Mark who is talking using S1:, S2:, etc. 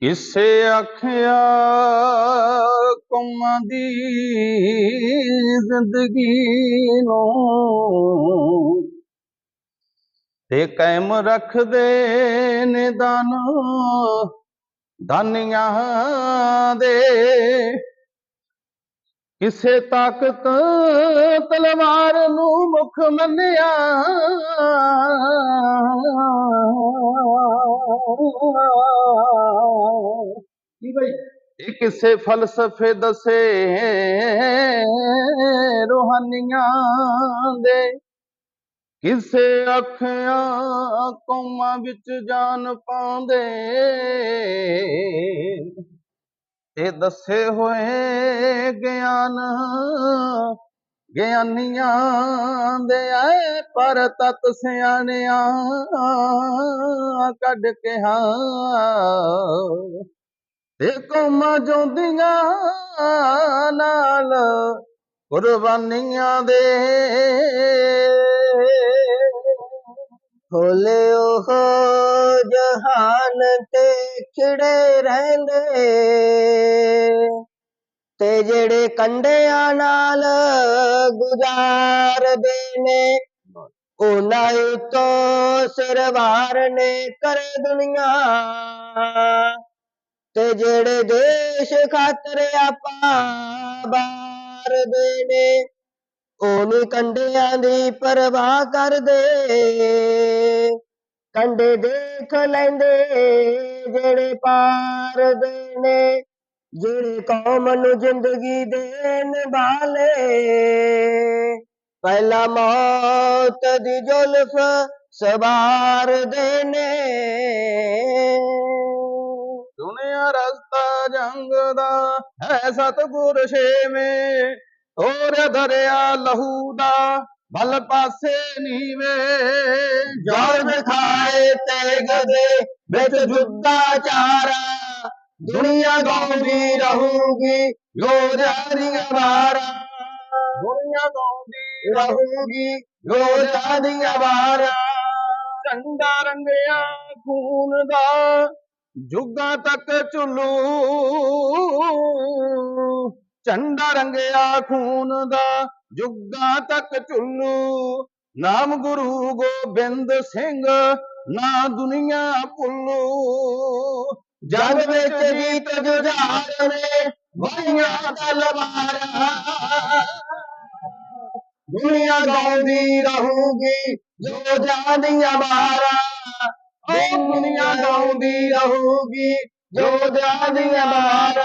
S1: ਕਿਸੇ ਆਖਿਆ ਕੌਮਾਂ ਦੀ ਜ਼ਿੰਦਗੀ ਨੂੰ ਤੇ ਕਾਇਮ ਰੱਖਦੇ ਨੇ ਦਾਨ ਦਾਨੀਆਂ ਦੇ। ਕਿਸੇ ਤਾਕਤ ਤਲਵਾਰ ਨੂੰ ਮੁਖ ਮੰਨਿਆ। ਕਿਸੇ ਫਲਸਫੇ ਦਸੇ ਰੋਹਾਨੀਆਂ ਦੇ। ਕਿਸੇ ਅੱਖਾਂ ਕੌਮਾਂ ਵਿੱਚ ਜਾਨ ਪਾਉਂਦੇ। ਇਹ ਦੱਸੇ ਹੋਏ ਗਿਆਨ, ਗਿਆਨੀਆਂ ਦੇ ਆਏ ਪਰ ਤਤ ਸਿਆਣਿਆਂ ਕੱਢ ਕੇ ਹਾਂ। ਤੇ ਕੌਮਾਂ ਜੋਂਦੀਆਂ ਨਾਲ ਕੁਰਬਾਨੀਆਂ ਦੇ।
S2: ਹੋਲੇ ਉਹ ਜਹਾਨ ਤੇ ਖਿੜੇ ਰਹਿੰਦੇ। ਤੇ ਜਿਹੜੇ ਕੰਡਿਆਂ ਨਾਲ ਗੁਜ਼ਾਰਦੇ ਨੇ, ਉਹਨਾਂ ਉਤੋਂ ਸਿਰ ਨੇ ਕਰ ਦੁਨੀਆ। ਤੇ ਜਿਹੜੇ ਦੇਸ਼ ਖਾਤਰ ਆਪਾਂ ਬਾਰਦੇ ਨੇ, ਉਹਨੂੰ ਕੰਡਿਆਂ ਦੀ ਪਰਵਾਹ ਕਰਦੇ। ਕੰਡੇ ਦੇਖ ਲੈਂਦੇ ਜਿਹੜੇ ਪਾਰ ਦੇ ਨੇ, ਜਿਹੜੇ ਕੌਮ ਨੂੰ ਜ਼ਿੰਦਗੀ ਦੇਣ ਵਾਲੇ। ਪਹਿਲਾ ਮੌਤ ਦੀ ਜ਼ੁਲਫ ਸਵਾਰ ਦੇ ਨੇ।
S1: ਰਸਤਾ ਜੰਗ ਦਾ ਹੈ ਸਤਗੁਰ ਛੇਵੇਂ। ਹੋਰ ਦਰਿਆ ਲਹੂ ਦਾ ਭਲ ਪਾਸੇ ਨੀਵੇਂ।
S2: ਜਲ ਦਿਖਾਏ ਤੇ ਗਦੇ ਵਿੱਚ ਜੁੱਦਾ ਚਾਰਾ। ਦੁਨੀਆ ਗਾਉਂਦੀ ਰਹੂਗੀ ਯੋਧਿਆਂ ਦੀਆਂ ਵਾਰਾਂ।
S1: ਦੁਨੀਆ ਗਾਉਂਦੀ
S2: ਰਹੂਗੀ ਯੋਧਿਆਂ ਦੀਆਂ ਵਾਰਾਂ।
S1: ਝੰਡਾ ਰੰਗਿਆ ਖੂਨ ਦਾ ਜੁਗਾਂ ਤੱਕ ਝੁੱਲੂ। ਝੰਡਾ ਰੰਗਿਆ ਖੂਨ ਦਾ, ਜੁਗਾਂ ਤੱਕ ਝੁੱਲੂ। ਨਾਮ ਗੁਰੂ ਗੋਬਿੰਦ ਸਿੰਘ, ਨਾ ਦੁਨੀਆ ਭੁੱਲੂ।
S2: ਜਗ ਵਿੱਚ ਜੀਤ ਜੁਝਾਰ ਨੇ ਵਾਹੀਆਂ ਤਲਵਾਰਾਂ ਦੁਨੀਆ ਗਾਉਂਦੀ ਰਹੂਗੀ ਯੋਧਿਆਂ ਦੀਆਂ ਵਾਰਾਂ ਦੁਨੀਆ ਗਾਉਂਦੀ ਰਹੂਗੀ ਜੋਧਿਆਂ ਦੀਆਂ ਬਾਰਾਂ